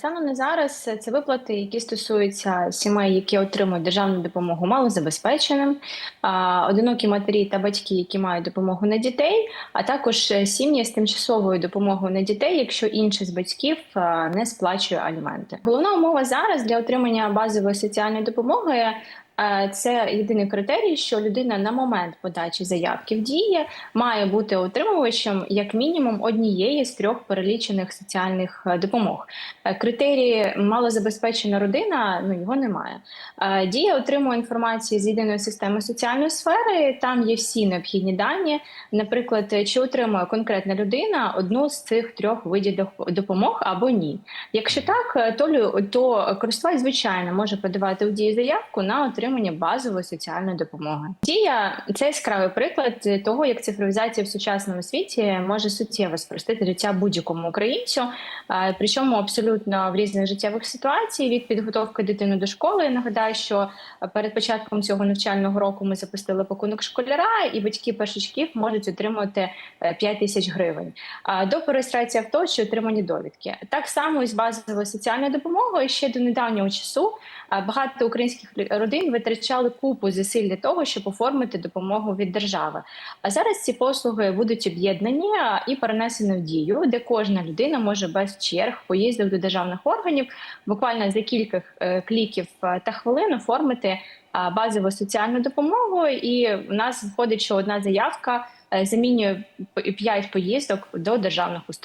Станом на зараз це виплати, які стосуються сімей, які отримують державну допомогу малозабезпеченим, одинокі матері та батьки, які мають допомогу на дітей, а також е, сім'ї з тимчасовою допомогою на дітей, якщо інший з батьків не сплачує аліменти. Головна умова зараз для отримання базової соціальної допомоги. Це єдиний критерій, що людина на момент подачі заявки в дії має бути отримувачем як мінімум однієї з трьох перелічених соціальних е, допомог. Е, Критерії малозабезпечена родина, ну його немає. Е, Дія отримує інформацію з єдиної системи соціальної сфери. Там є всі необхідні дані. Наприклад, чи отримує конкретна людина одну з цих трьох видів допомог або ні. Якщо так, то, то користувач звичайно може подавати у дії заявку на отримання базової соціальної допомоги. Дія це яскравий приклад того, як цифровізація в сучасному світі може суттєво спростити життя будь-якому українцю. Е, Причому абсолютно в різних життєвих ситуаціях від підготовки дитини до школи. Я нагадаю, що е, перед початком цього навчального року ми запустили пакунок школяра, і батьки першачків можуть отримати е, 5 тисяч гривень. До реєстрації авто чи отримані довідки. Так само і з базовою соціальною допомогою ще до недавнього часу е, багато українських родин витрачали купу зусиль для того, щоб оформити допомогу від держави. А зараз ці послуги будуть об'єднані і перенесені в дію, де кожна людина може без черг поїздив до державних органів, буквально за кілька е, кліків е, та хвилин оформити базову соціальну допомогу. І в нас виходить, що одна заявка е, замінює 5 поїздок до державних установ.